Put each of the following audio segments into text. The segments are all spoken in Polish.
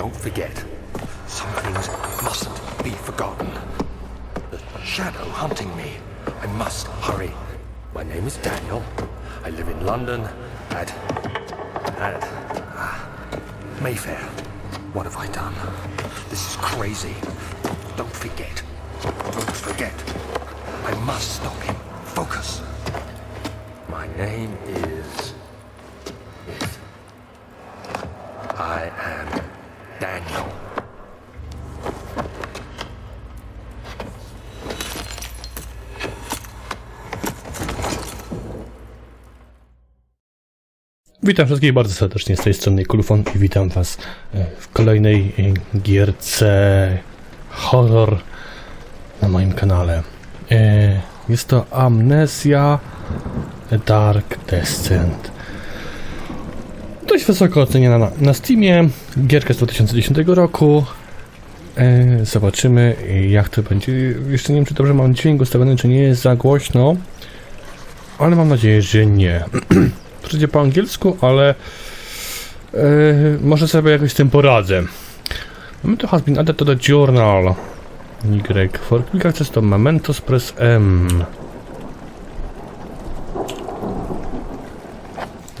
Don't forget. Some things mustn't be forgotten. The shadow hunting me. I must hurry. My name is Daniel. I live in London at. at. ah, Mayfair. What have I done? This is crazy. Don't forget. Don't forget. I must stop him. Focus. My name is. Witam wszystkich bardzo serdecznie z tej strony Kulfon i witam was e, w kolejnej e, gierce horror na moim kanale. E, Jest to Amnesia Dark Descent. Dość wysoko oceniana na, Steamie. Gierka z 2010 roku. Zobaczymy jak to będzie. Jeszcze nie wiem czy dobrze mam dźwięk ustawiony, czy nie jest za głośno. Ale mam nadzieję, że nie. Przyjdzie po angielsku, ale e, może sobie jakoś z tym poradzę. Mamy to has been added to the journal. Y. For quick access to Mementos press M.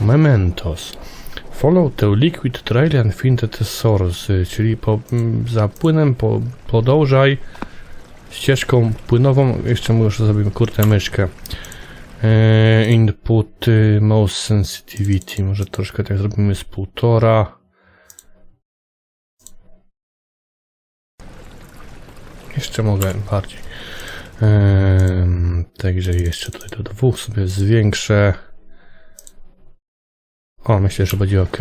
Mementos. Follow the liquid trail and find the source. Czyli po, m, za płynem po, podążaj ścieżką płynową. Jeszcze muszę sobie kurtę myszkę. E, Input y, mouse sensitivity. Może troszkę tak zrobimy z półtora. Jeszcze mogę bardziej. Także jeszcze tutaj do dwóch sobie zwiększę. O, myślę, że będzie ok.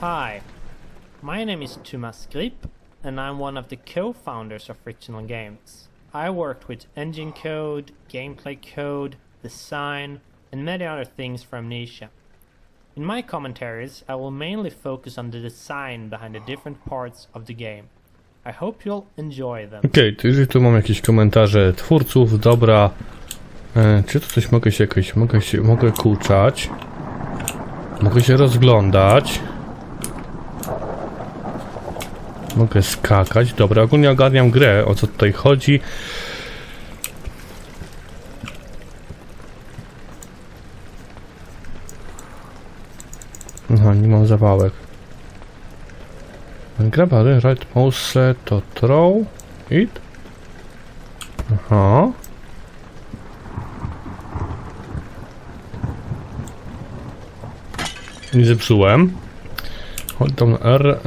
Hi, my name is Thomas Grip, and I'm one of the co founders of Frictional Games. I worked with engine code, gameplay code, design, and many other things for Amnesia. In my commentaries, I will mainly focus on the design behind the different parts of the game. I hope you'll enjoy them. Okej, to jeżeli tu mam jakieś komentarze twórców, dobra. E, czy tu coś mogę się jakoś, mogę się, mogę kuczać. Mogę się rozglądać. Mogę skakać. Dobra, ogólnie ogarniam grę, o co tutaj chodzi. Aha, nie mam zawałek. Grab a right mouse to throw it. Aha. Nie zepsułem. Hold down R.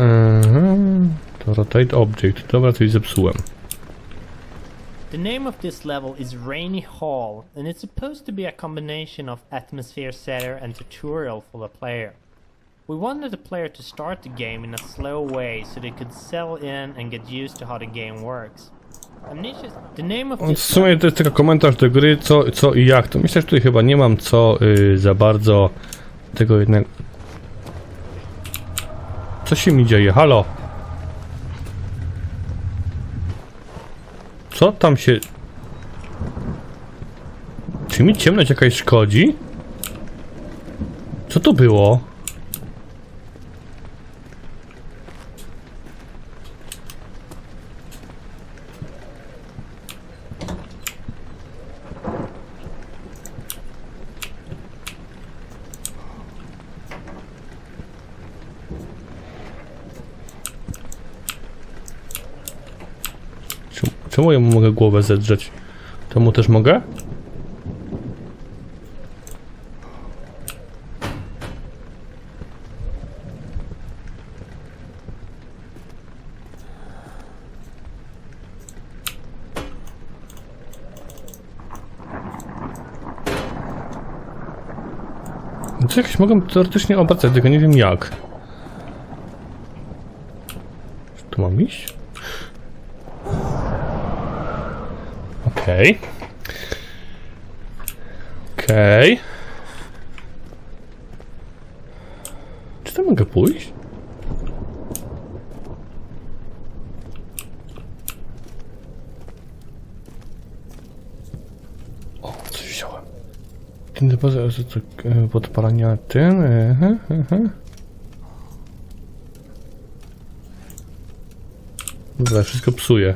To rotate object. Dobra, coś zepsułem. The name of this level is Rainy Hall, and it's supposed to be a combination of atmosphere setter and tutorial for the player. We wanted the player to start the game in a slow way so they could settle in and get used to how the game works. Amnesia's the name of W sumie to jest tylko komentarz do gry, co, co i jak. To myślę, że tutaj chyba nie mam co y, za bardzo tego jednego. Co się mi dzieje? Halo? Co tam się... Czy mi ciemność jakaś szkodzi? Co to było? Czemu, ja mu mogę głowę zedrzeć? To mu też mogę? Co jakieś mogę teoretycznie obracać, tylko nie wiem jak. Tu mam iść? Okej. Okej. Czy to mogę pójść? O, e, podpalania ten. e, he, he, he. Dobra, wszystko psuje.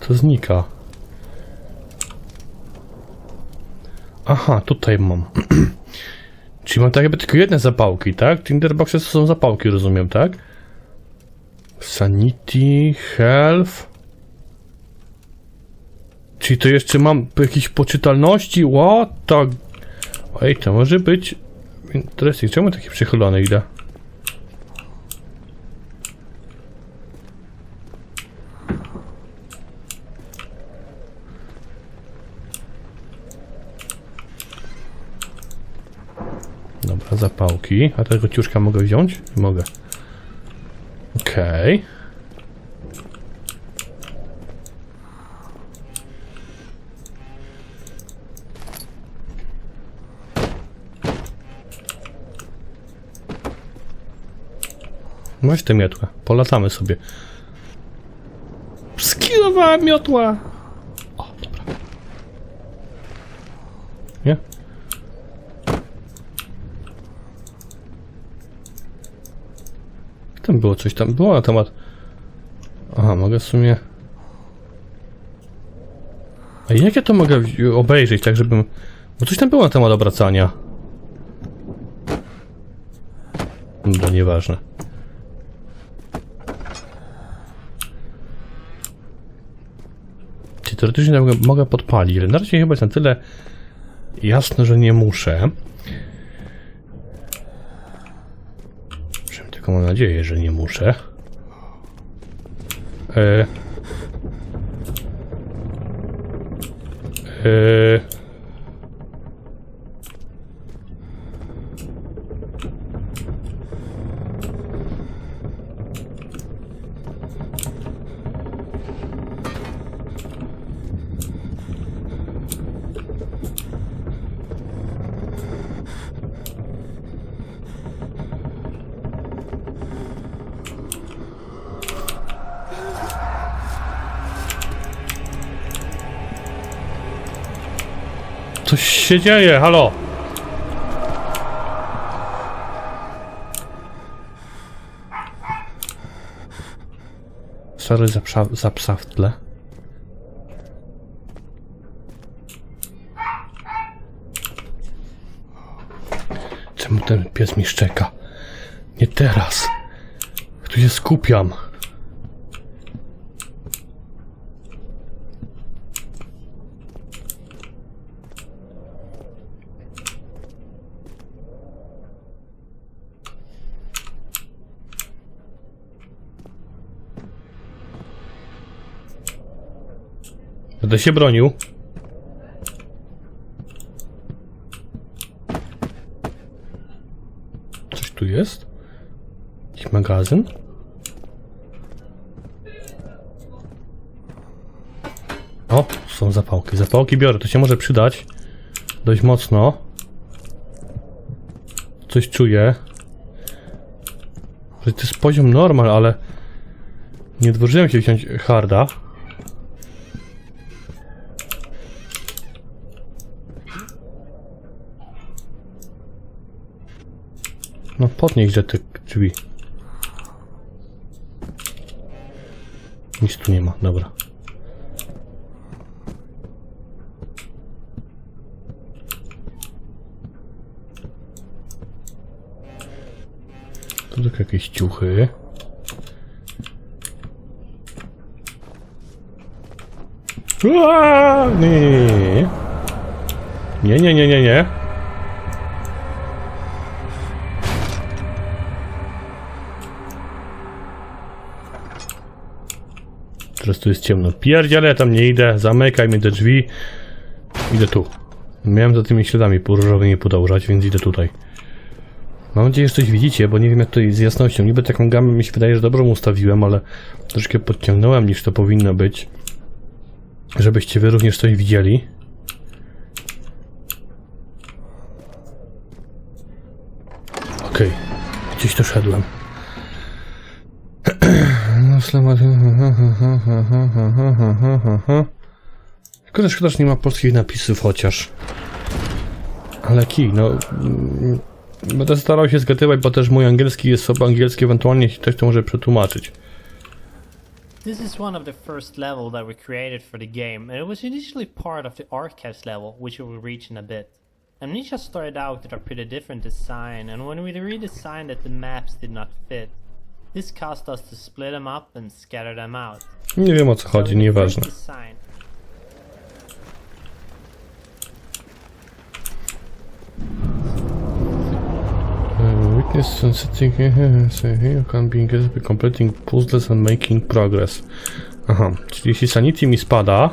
To znika. Aha, tutaj mam. Czyli mam tak jakby tylko jedne zapałki, tak? Tinderboxy to są zapałki, rozumiem, tak? Sanity, health. Czyli to jeszcze mam jakieś poczytalności? What the... Ej, to może być... Interesting. Czemu takie przychylone idę? Zapałki. A tego ciuszka mogę wziąć? Mogę. Okej. Weź tę miotłę. Polatamy sobie. Skillowała miotła! O, dobra. Nie? Tam było coś, tam było na temat... Aha, mogę w sumie... A jak ja to mogę obejrzeć, tak żebym... Bo coś tam było na temat obracania. Dobra, nieważne. Czyli teoretycznie mogę, mogę podpalić, ale na razie chyba jest na tyle jasno, że nie muszę. Tylko mam nadzieję, że nie muszę. E... E... Coś się dzieje, halo! Sorry za psa, za psa w tle. Czemu ten pies mi szczeka? Nie teraz. Tu się skupiam. Będę się bronił. Coś tu jest? Jakiś magazyn? O, są zapałki. Zapałki biorę, to się może przydać. Dość mocno. Coś czuję. To jest poziom normal, ale... Nie odważyłem się wziąć harda. No podnieś, że te drzwi. Nic tu nie ma, dobra. Tu tylko jakieś ciuchy. Nie, nie, nie, nie. Nie, nie, nie, nie, nie. Tu jest ciemno. Pierdziele, tam nie idę. Zamykaj mi te drzwi. Idę tu. Miałem za tymi śladami różowymi podążać, więc idę tutaj. Mam nadzieję, że coś widzicie, bo nie wiem jak to jest z jasnością. Niby taką gamę mi się wydaje, że dobrą ustawiłem, ale troszkę podciągnąłem niż to powinno być. Żebyście wy również coś widzieli. Okej, gdzieś doszedłem. No, slama... Szkoda, szkoda, że nie ma polskich napisów chociaż. Ale kij, no... mm, Będę starał się zgadywać, bo też mój angielski jest słabo angielski, ewentualnie ktoś to może przetłumaczyć. This is one of the first level that we created for the game, and it was initially part of the archives level, which we will reach in a bit. Amnesia started out with a pretty different design, and when we redesigned it, the maps did not fit. This caused us to split them up and scatter them out. Nie wiem o co chodzi, nieważne. Witness sensitive here can be engaged by completing puzzles and making progress. Aha, czyli jeśli sanity mi spada,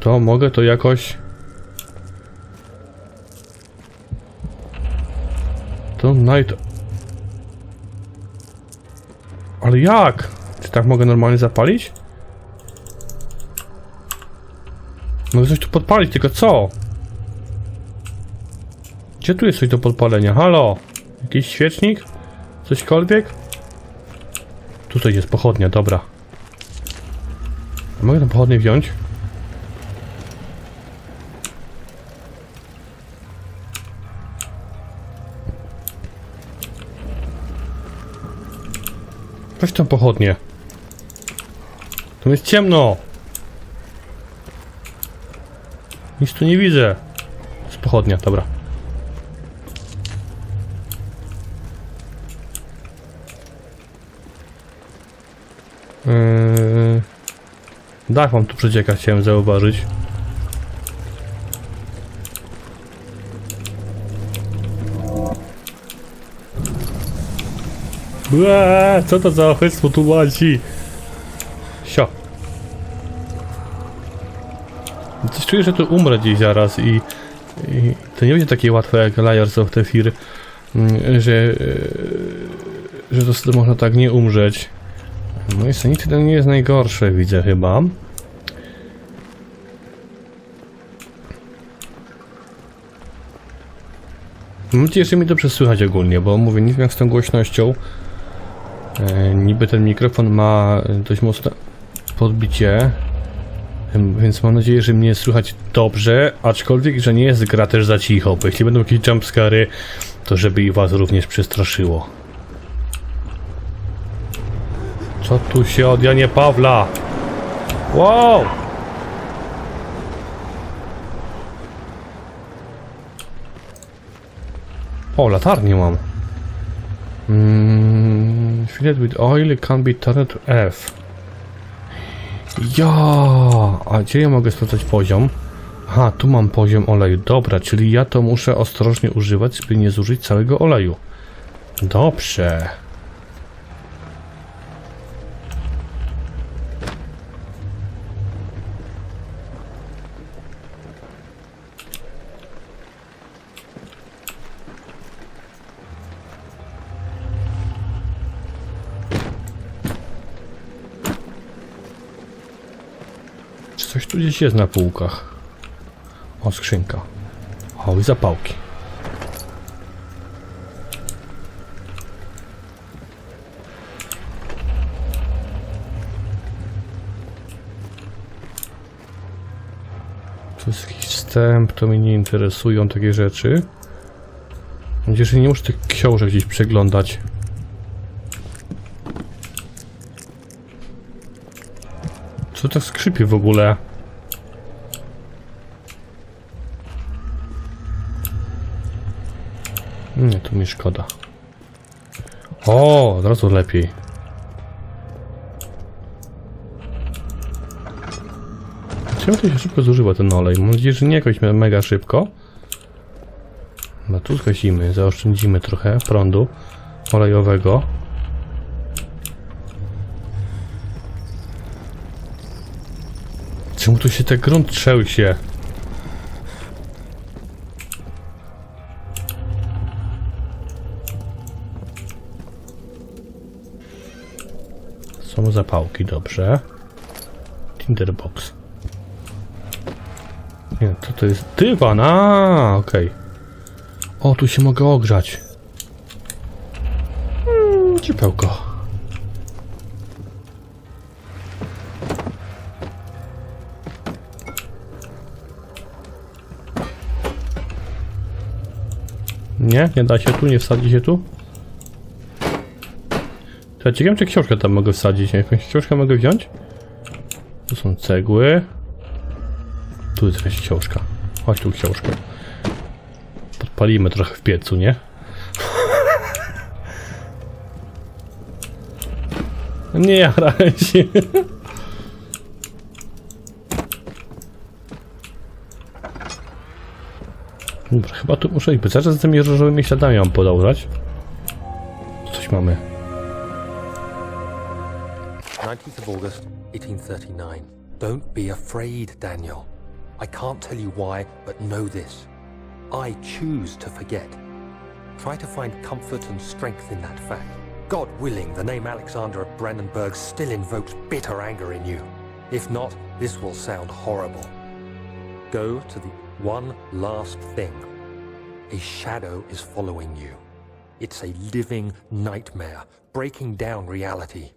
to mogę to jakoś... To night... Ale jak? Czy tak mogę normalnie zapalić? Mogę coś tu podpalić, tylko co? Gdzie tu jest coś do podpalenia? Halo? Jakiś świecznik? Cośkolwiek? Tutaj jest pochodnia, dobra. Mogę tę pochodnię wziąć? Weź tę pochodnię. Tu jest ciemno. Nic tu nie widzę. Jest pochodnia, dobra. Yy... Dach wam tu przecieka, chciałem zauważyć. Eee, co to za ochydstwo tu łazi? Sio. Coś czuję, że tu umrę dziś zaraz i, i to nie będzie takie łatwe jak Liars of the Fear, mm, że, e, że to, to można tak nie umrzeć. No i Sanity to nie jest najgorsze, widzę chyba. Mam nadzieję, że mi dobrze słychać ogólnie, bo mówię, wiem jak z tą głośnością. E, niby ten mikrofon ma dość mocne podbicie. Więc mam nadzieję, że mnie słychać dobrze, aczkolwiek, że nie jest gra też za cicho, bo jeśli będą jakieś jumpscary, to żeby i was również przestraszyło. Co tu się od Janie Pawla? Wow! O, latarnię mam. Mm, filled with oil can be turned to F. Ja, a gdzie ja mogę sprawdzać poziom? Aha, tu mam poziom oleju. Dobra, czyli ja to muszę ostrożnie używać, żeby nie zużyć całego oleju. Dobrze. Coś tu gdzieś jest na półkach? O, skrzynka. O, i zapałki. To jest jakiś wstęp, to mnie nie interesują takie rzeczy. Mam nadzieję, że nie muszę tych książek gdzieś przeglądać. Co tak skrzypie w ogóle? Nie, to mi szkoda. O, od razu lepiej. Czemu to się szybko zużywa ten olej? Mam nadzieję, że nie jakoś me- mega szybko. No tu zgasimy, zaoszczędzimy trochę prądu olejowego. Czemu tu się ten grunt trzęsie? Są zapałki, dobrze. Tinderbox. Nie, to to jest dywan, a okej. O, tu się mogę ogrzać. Mm, ciepełko. Nie? Nie da się tu? Nie wsadzi się tu? Ja ciekawe, czy książkę tam mogę wsadzić. Jakąś książkę mogę wziąć? Tu są cegły. Tu jest jakaś książka. Chodź tu książkę. Podpalimy trochę w piecu, nie? Nie jaraj. Dobra, chyba tu muszę iść. Zaraz z tymi różowymi śladami mam podążać. Coś mamy. 19th of August, 1839. Don't be afraid, Daniel. I can't tell you why, but know this. I choose to forget. Try to find comfort and strength in that fact. God willing, the name Alexander of Brandenburg still invokes bitter anger in you. If not, this will sound horrible. Go to the one last thing. A shadow is following you. It's a living nightmare, breaking down reality.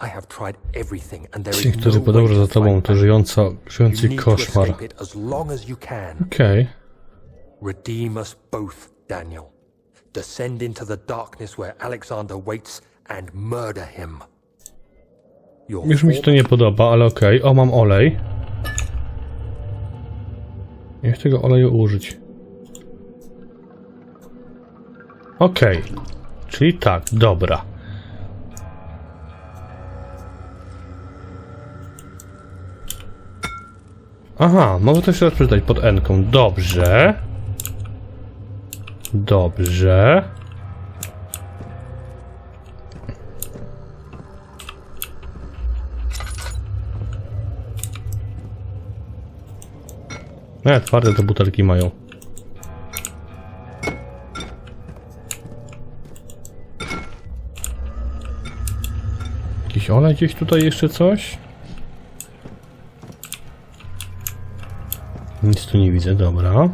I have tried everything, and there Ci, is którzy no podąża way za to tobą, to back. żyjąca, You żyjący need to koszmar. escape it as long as you can. Okej. Redeem us both, Daniel. Descend into the darkness where Alexander waits and murder him. Już mi się to nie podoba, ale okej. O, mam olej. Nie chcę tego oleju użyć. Okej. Czyli tak, dobra. Aha, mogę to jeszcze raz przeczytać pod N-ką. Dobrze. Dobrze. Nie, twarde te butelki mają. Jakiś olej gdzieś tutaj jeszcze coś? Nic tu nie widzę, dobra.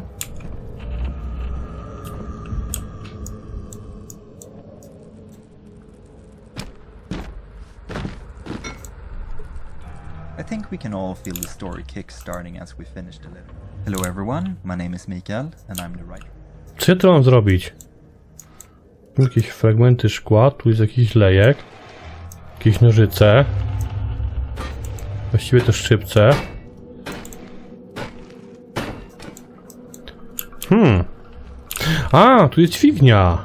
I think we can all feel the story kick-starting as we finish letter. Hello everyone, my name is Mikael and I'm the writer. Co ja tu mam zrobić? Tu Jakieś fragmenty szkła, tu jest jakiś lejek. Jakieś nożyce. Właściwie to szczypce. Hmm. A, tu jest dźwignia.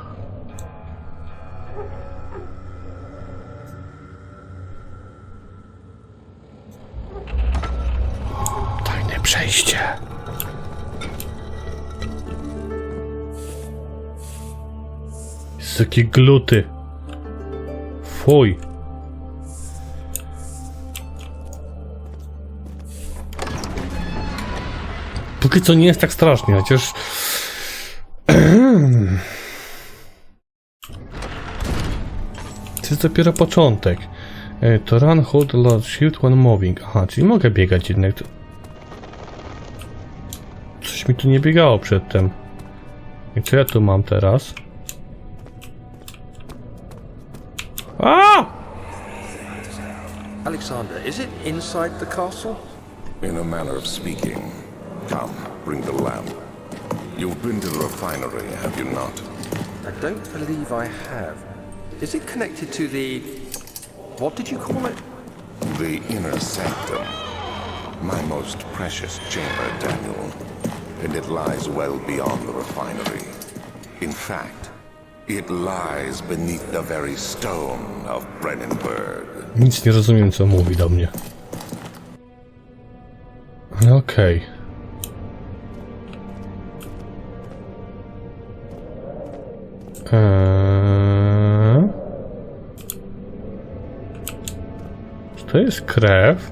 Jakie gluty. Fuj. Póki co nie jest tak strasznie, chociaż... To jest dopiero początek. E, To run, hold, load, shift when moving. Aha, czyli mogę biegać jednak. Coś mi tu nie biegało przedtem. I co ja tu mam teraz? A! Alexander, is it inside the castle? In a manner of speaking. Come, bring the lamp. You've been to the refinery, have you not? I don't believe I have. Is it connected to the. What did you call it? The inner sanctum. My most precious chamber, Daniel. And it lies well beyond the refinery. In fact, it lies beneath the very stone of Brennenburg. Nic nie rozumiem, co mówi do mnie. Ale okej. Eee... Czy to jest krew?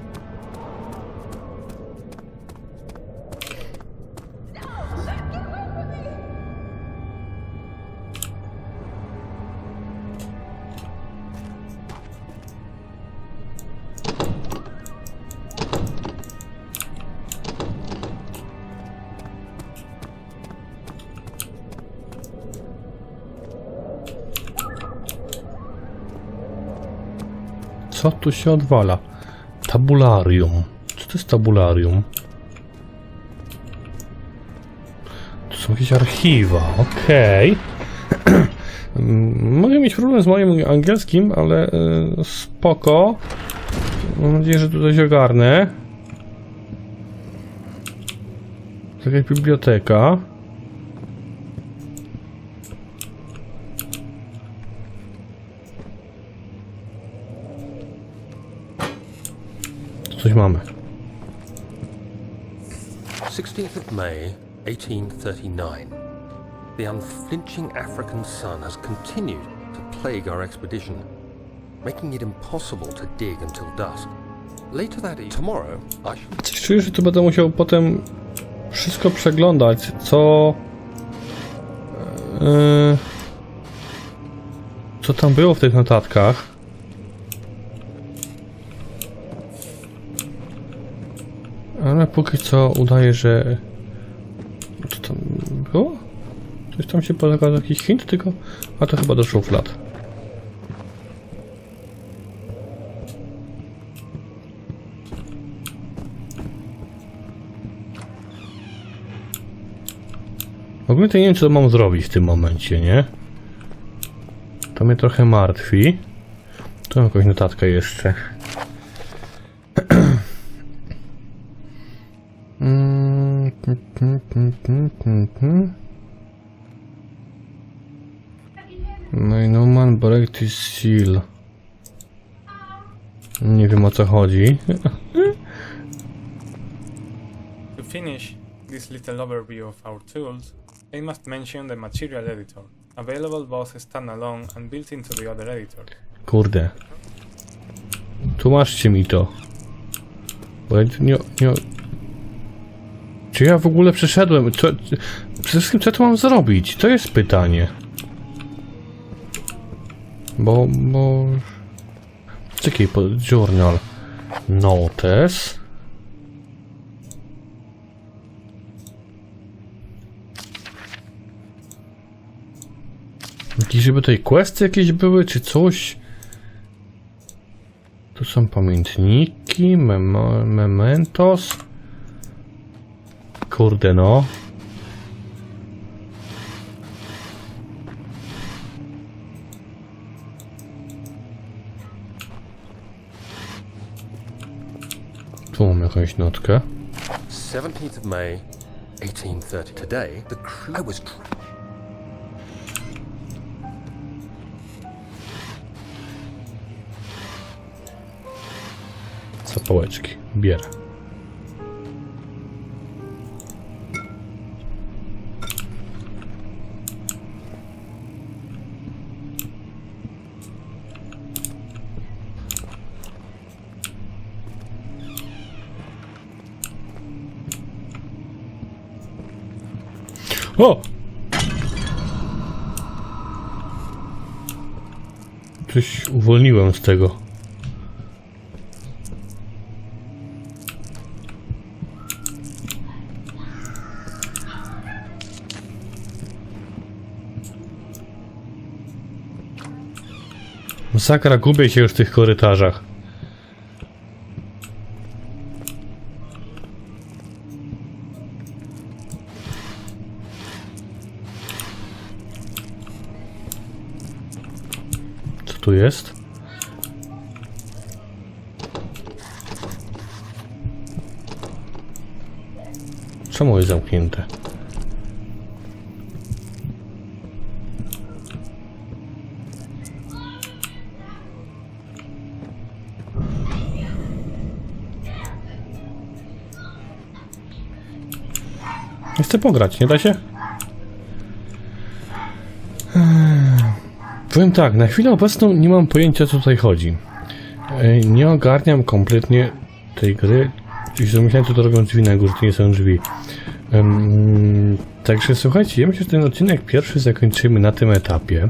Co tu się odwala? Tabularium. Co to jest tabularium? Tu są jakieś archiwa, okej. Mm, Mogę mieć problem z moim angielskim, ale e, spoko. Mam nadzieję, że tutaj się ogarnę. To Jakaś biblioteka. Coś mamy. 16th of May, 1839. The unflinching African sun has continued to plague our expedition, making it impossible to dig until dusk. Later that evening, tomorrow, I Coś czuję, że tu będę musiał potem wszystko przeglądać, co... Yy, co tam było w tych notatkach. Ale póki co udaje, że... Co tam było? Coś tam się pokazał jakiś hint, tylko... A to chyba do szuflad. W ogóle to nie wiem, co mam zrobić w tym momencie, nie? To mnie trochę martwi. Tu mam jakąś notatkę jeszcze. No i Numan break this seal. Nie wiem o co chodzi. To finish this little overview of our tools, I must mention the Material Editor, available both standalone and built into the other editors. Kurde. Tłumaczcie mi to. Bo ja nie, nie... Czy ja w ogóle przeszedłem? Co, przede wszystkim co tu mam zrobić? To jest pytanie. Bo... bo... Czekaj, po... journal. Notes. Jakieś, żeby tutaj questy jakieś były, czy coś? Tu są pamiętniki, memo, mementos. Kurde no. Tu mam jakąś notkę. 17th of May, 1830. Today, the crew. I was. Zapałeczki. Bierę. O! Coś uwolniłem z tego. Masakra, gubię się już w tych korytarzach. Tu jest? Czemu jest zamknięte? Chcę pograć, nie da się? Powiem tak, na chwilę obecną nie mam pojęcia co tutaj chodzi. Eee, Nie ogarniam kompletnie tej gry. Jeśli zamyślałem to robią drzwi na górze, to nie są drzwi. Em, Także słuchajcie, ja myślę, że ten odcinek pierwszy zakończymy na tym etapie.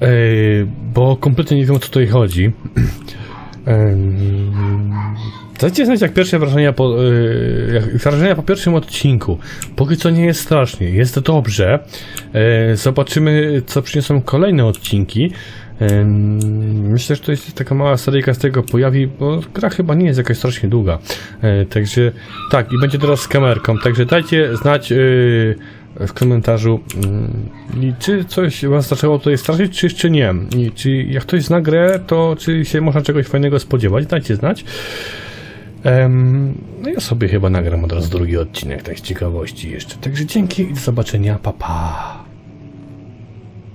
Eee, bo kompletnie nie wiem o co tutaj chodzi. Em, Dajcie znać jak pierwsze wrażenia po, yy, jak wrażenia po pierwszym odcinku. Póki co nie jest strasznie, jest dobrze. E, zobaczymy co przyniosą kolejne odcinki. Ym, Myślę, że to jest taka mała seryjka z tego pojawi, bo gra chyba nie jest jakaś strasznie długa. E, Także tak, i będzie teraz z kamerką. Także dajcie znać yy, w komentarzu, yy, czy coś was zaczęło tutaj straszyć, czy jeszcze nie. I czy jak ktoś zna grę, to czy się można czegoś fajnego spodziewać, dajcie znać. No ja sobie chyba nagram od razu drugi odcinek, tak z ciekawości jeszcze. Także dzięki i do zobaczenia, pa pa.